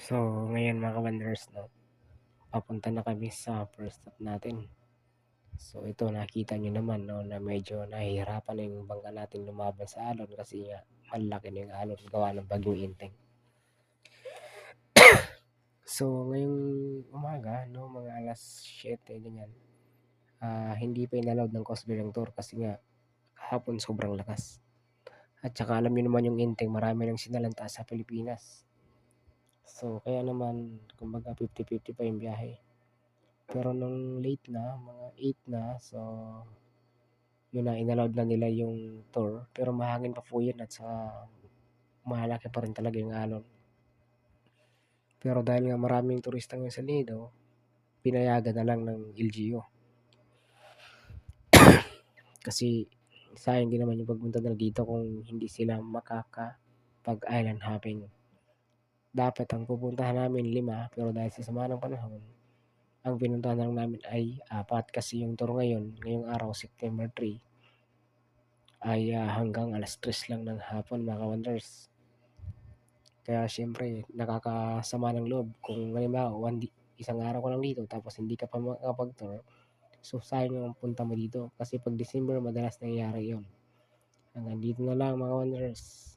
So, ngayon mga ka-wonders 'no, papunta na kami sa first stop natin. So, ito nakita niyo naman 'no, na medyo nahihirapan na yung bangka natin lumaban sa alon kasi nga malaki na yung alon gawa ng bagyong Inteng. So, ngayong umaga 'no, mga 7:00 ganyan, ah, hindi pa in-allowed ng Guard ang tour kasi nga kahapon sobrang lakas. At saka alam niyo naman yung Inteng marami ng sinalanta sa Pilipinas. So, kaya naman kumbaga 50-50 pa yung biyahe. Pero nung late na, mga 8 na, so yun na in-allowed na nila yung tour pero mahangin pa po yun at saka malaki pa rin talaga yung alon. Pero dahil nga maraming turista ngayon sa Lido, pinayagan na lang ng LGU. Kasi sayang din naman yung pagpunta nila dito kung hindi sila makakapag-island hopping. Dapat ang pupuntahan namin 5 pero dahil sa sama ng panahon, ang pinuntahan lang namin ay 4 kasi yung tour ngayon, ngayong araw September 3 ay, ah, hanggang 3:00 lang ng hapon mga ka-wonders. Kaya siyempre nakakasama ng loob kung halimbawa one day isang araw ka lang dito tapos hindi ka pa makakapag-tour, so sayang ang punta mo dito kasi 'pag December madalas nangyayari yun. Hanggang dito na lang mga ka-wonders.